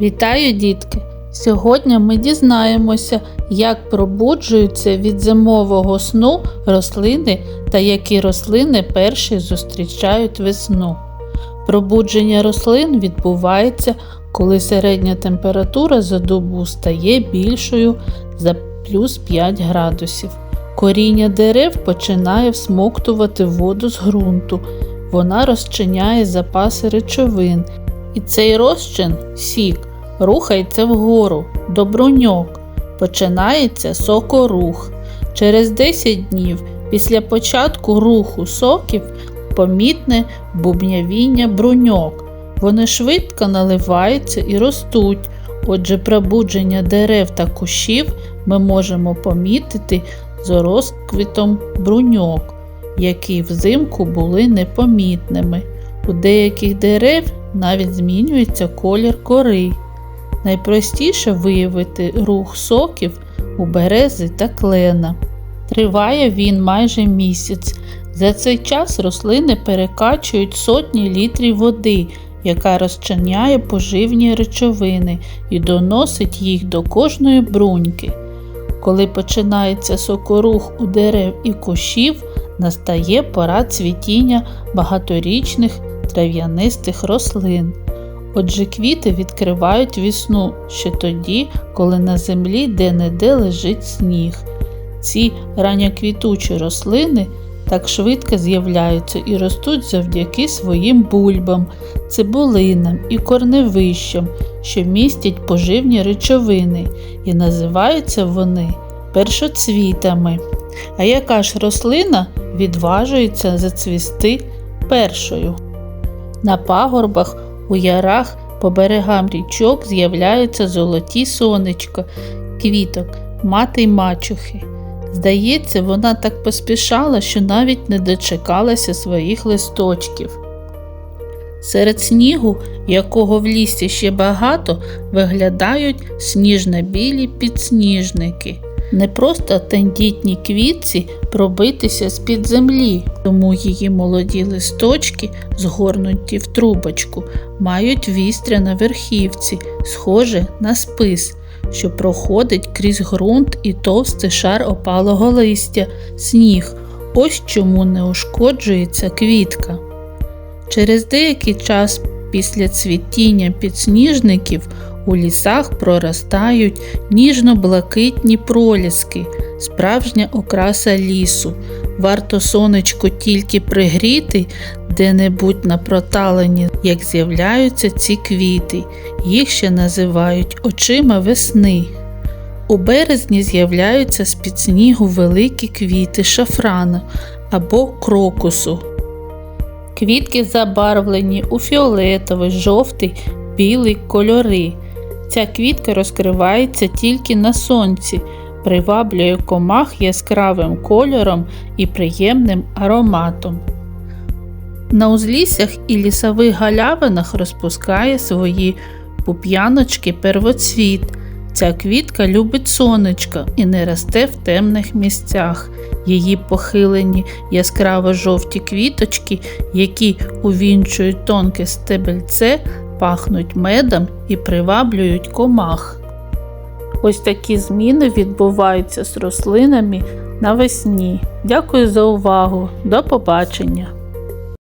Вітаю, дітки! Сьогодні ми дізнаємося, як пробуджуються від зимового сну рослини та які рослини перші зустрічають весну. Пробудження рослин відбувається, коли середня температура за добу стає більшою за плюс 5 градусів. Коріння дерев починає всмоктувати воду з ґрунту. Вона розчиняє запаси речовин, і цей розчин сік рухається вгору до бруньок. Починається сокорух. Через 10 днів після початку руху соків помітне бубнявіння бруньок. Вони швидко наливаються і ростуть. Отже, пробудження дерев та кущів ми можемо помітити з розквітом бруньок, які взимку були непомітними. У деяких дерев навіть змінюється колір кори. Найпростіше виявити рух соків у берези та клена. Триває він майже місяць. За цей час рослини перекачують сотні літрів води, яка розчиняє поживні речовини і доносить їх до кожної бруньки. Коли починається сокорух у дерев і кущів, настає пора цвітіння багаторічних трав'янистих рослин. Отже, квіти відкривають вісну ще тоді, коли на землі де-не-де лежить сніг. Ці ранньоквітучі рослини так швидко з'являються і ростуть завдяки своїм бульбам, цибулинам і корневищам, що містять поживні речовини, і називаються вони першоцвітами. А яка ж рослина відважується зацвісти першою? На пагорбах, у ярах, по берегам річок з'являються золоті сонечка, квіток, мати й мачухи. Здається, вона так поспішала, що навіть не дочекалася своїх листочків. Серед снігу, якого в лісі ще багато, виглядають сніжно-білі підсніжники. Не просто тендітні квітці пробитися з-під землі, тому її молоді листочки, згорнуті в трубочку, мають вістря на верхівці, схоже на спис, що проходить крізь ґрунт і товстий шар опалого листя, сніг. Ось чому не ушкоджується квітка. Через деякий час після цвітіння підсніжників у лісах проростають ніжно-блакитні проліски, справжня окраса лісу. Варто сонечко тільки пригріти де-небудь на проталенні, як з'являються ці квіти, їх ще називають очима весни. У березні з'являються з-під снігу великі квіти шафрану або крокусу. Квітки забарвлені у фіолетовий, жовтий, білий кольори. Ця квітка розкривається тільки на сонці, приваблює комах яскравим кольором і приємним ароматом. На узліссях і лісових галявинах розпускає свої пуп'яночки первоцвіт. Ця квітка любить сонечко і не росте в темних місцях. Її похилені яскраво жовті квіточки, які увінчують тонке стебельце, пахнуть медом і приваблюють комах. Ось такі зміни відбуваються з рослинами навесні. Дякую за увагу. До побачення!